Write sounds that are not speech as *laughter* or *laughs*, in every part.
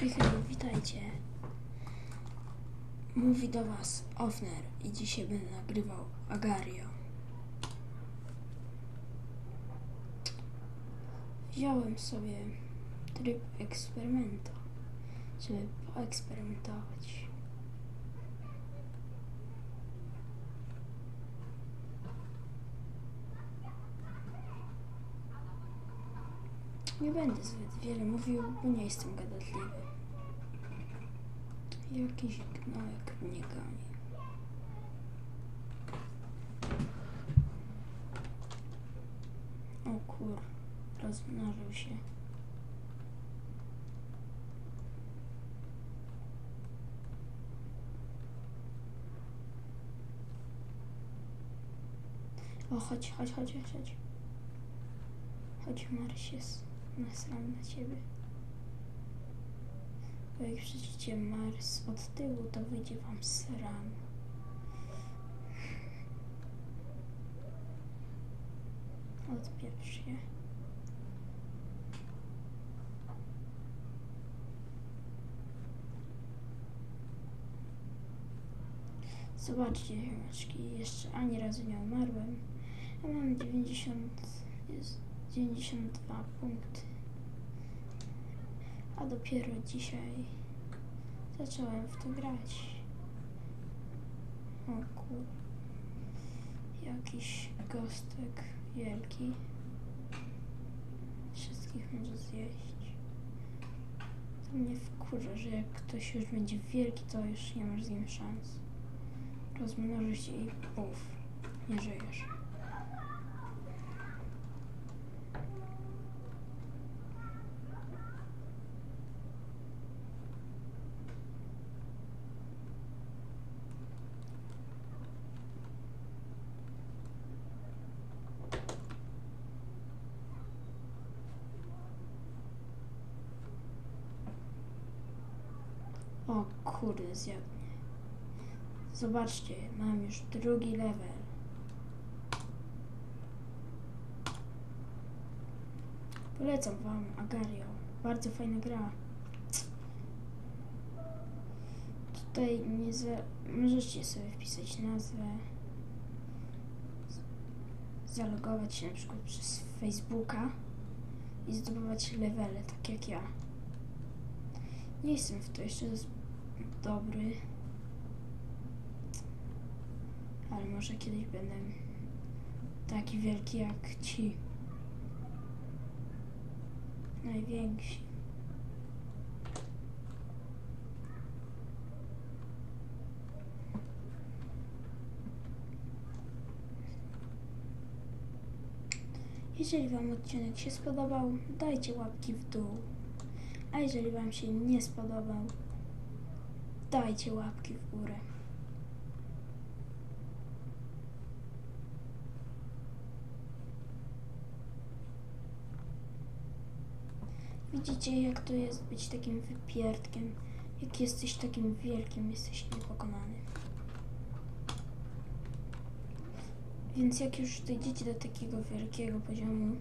Hej, hej, witajcie. Mówi do was Ofner i dzisiaj będę nagrywał Agario. Wziąłem sobie tryb eksperymenta, żeby poeksperymentować. Nie będę zbyt wiele mówił, bo nie jestem gadatliwy. Jakiś gnojek mnie goni. O kur, rozmnożył się. O, chodź, chodź, chodź, chodź, chodź. Chodź, Nasrany na ciebie. Bo jak przejdziecie Mars od tyłu, to wyjdzie wam sram. Odpieprz je. Zobaczcie, ziomeczki, jeszcze ani razu nie umarłem. Ja mam 90, jest 92 punkty. A dopiero dzisiaj zacząłem w to grać. O kur... Jakiś gostek wielki. Wszystkich może zjeść. To mnie wkurza, że jak ktoś już będzie wielki, to już nie masz z nim szans. Rozmnoży się i puf, nie żyjesz. O kurde, zjadł mnie. Zobaczcie, mam już drugi level. Polecam wam Agario. Bardzo fajna gra. Tutaj nie za... możecie sobie wpisać nazwę. Zalogować się na przykład przez Facebooka i zdobywać levele, tak jak ja. Nie jestem w to jeszcze dobry. Ale może kiedyś będę taki wielki jak ci. Najwięksi. Jeżeli Wam odcinek się spodobał, dajcie łapki w dół. A jeżeli Wam się nie spodobał, dajcie łapki w górę. Widzicie, jak to jest być takim wypierdkiem. Jak jesteś takim wielkim, jesteś niepokonany. Więc jak już dojdziecie do takiego wielkiego poziomu,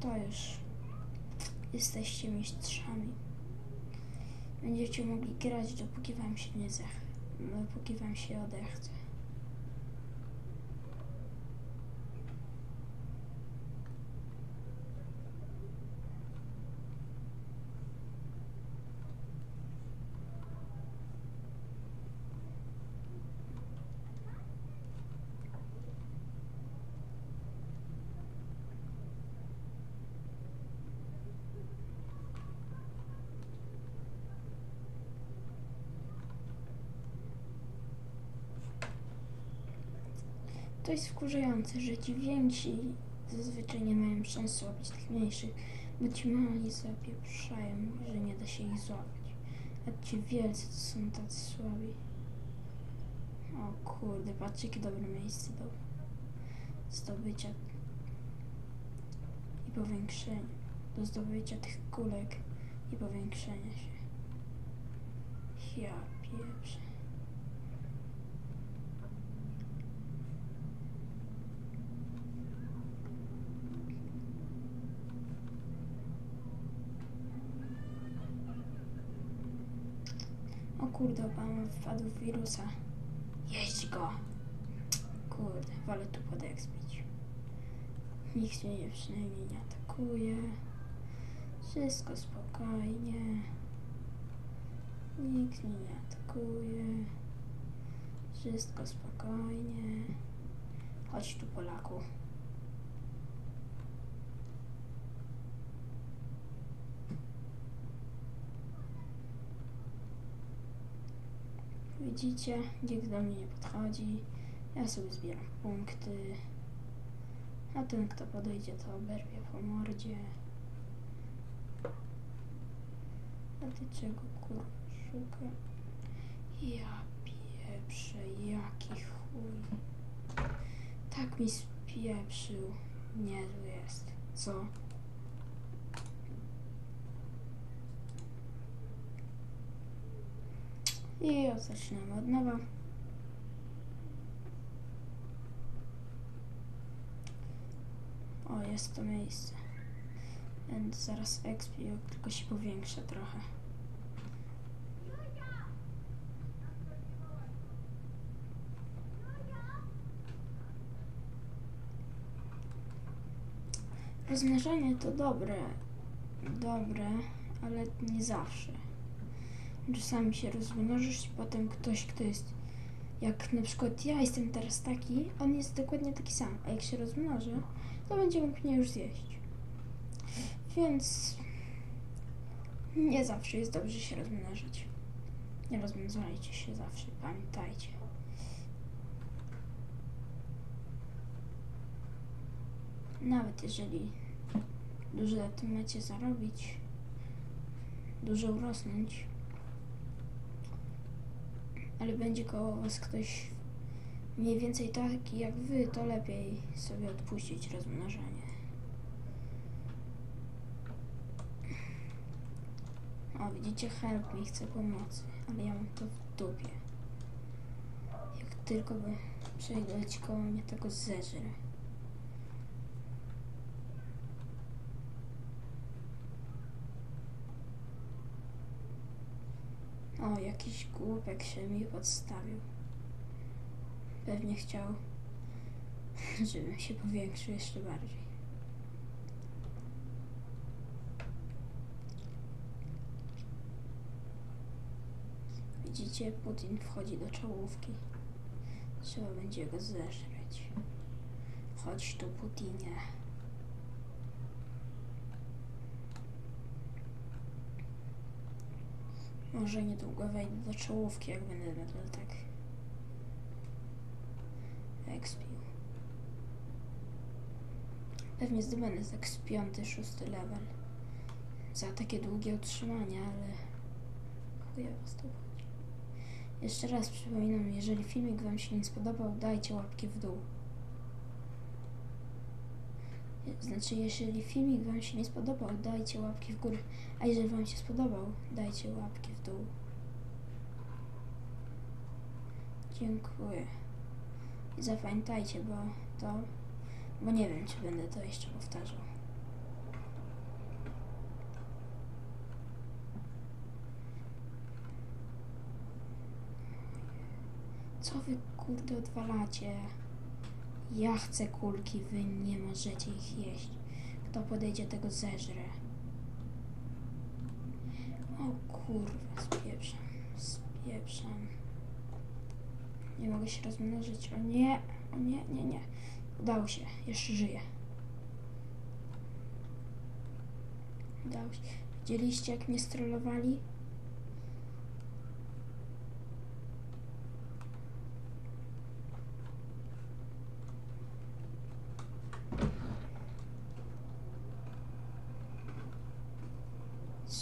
to już jesteście mistrzami. Będziecie mogli grać, dopóki wam się nie zech... dopóki wam się odechce. To jest wkurzające, że ci więksi zazwyczaj nie mają szans złapać tych mniejszych, bo ci mali zapieprzają, że nie da się ich złapać. A ci wielcy to są tacy słabi. O kurde, patrzcie jakie dobre miejsce do zdobycia i powiększenia. Do zdobycia tych kulek i powiększenia się. Ja pieprzę. O kurde, pan wpadł wirusa. Jeść go! Kurde, wolę tu podekspić. Nikt mnie przynajmniej nie atakuje. Wszystko spokojnie. Nikt mnie nie atakuje. Wszystko spokojnie. Chodź tu, Polaku. Widzicie, nikt do mnie nie podchodzi. Ja sobie zbieram punkty. A ten, kto podejdzie, to oberwie po mordzie. A ty czego kurwa? Ja pieprzę, jaki chuj. Tak mi spieprzył. Niezły jest. Co? I zaczynamy od nowa. O, jest to miejsce. Będę zaraz expił, tylko się powiększę trochę. Rozmnażanie to dobre, dobre, ale nie zawsze. Czasami się rozmnożysz i potem ktoś, kto jest, jak na przykład ja jestem teraz taki, on jest dokładnie taki sam, a jak się rozmnoży, to będzie mógł mnie już zjeść. Więc nie zawsze jest dobrze się rozmnożyć. Nie rozmnażajcie się zawsze, pamiętajcie. Nawet jeżeli dużo na tym macie zarobić, dużo urosnąć, ale będzie koło was ktoś mniej więcej taki jak wy, to lepiej sobie odpuścić rozmnażanie. O, widzicie, help mi chce pomocy, ale ja mam to w dupie. Jak tylko by przejść koło mnie, tego zeżrę. O, jakiś głupek się mi podstawił. Pewnie chciał, *laughs* żebym się powiększył jeszcze bardziej. Widzicie, Putin wchodzi do czołówki. Trzeba będzie go zeżreć. Chodź tu, Putinie. Może niedługo wejdę do czołówki, jak będę nadal tak expił. Pewnie zdobędę tak z piąty, szósty level. Za takie długie utrzymanie, ale chuja was to. Jeszcze raz przypominam, jeżeli filmik wam się nie spodobał, dajcie łapki w dół. Znaczy, jeżeli filmik Wam się nie spodobał, dajcie łapki w górę. A jeżeli Wam się spodobał, dajcie łapki w dół. Dziękuję. I zapamiętajcie, bo to. Bo nie wiem, czy będę to jeszcze powtarzał. Co wy kurde odwalacie? Ja chcę kulki, wy nie możecie ich jeść. Kto podejdzie, tego zeżre. O kurwa, spieprzam, spieprzam. Nie mogę się rozmnożyć. O nie, o nie, nie, nie. Udało się, jeszcze żyję. Udało się. Widzieliście, jak mnie strollowali?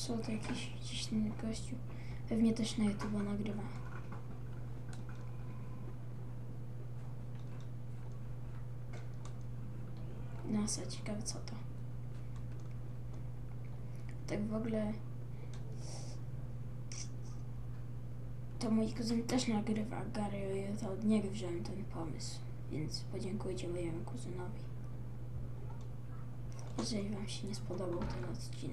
Co to jakiś ciśniony gościu? Pewnie też na YouTube nagrywa. NASA, ciekawe co to. Tak w ogóle to mój kuzyn też nagrywa Gary, to od niego wziąłem ten pomysł, więc podziękujcie mojemu kuzynowi. Jeżeli wam się nie spodobał ten odcinek.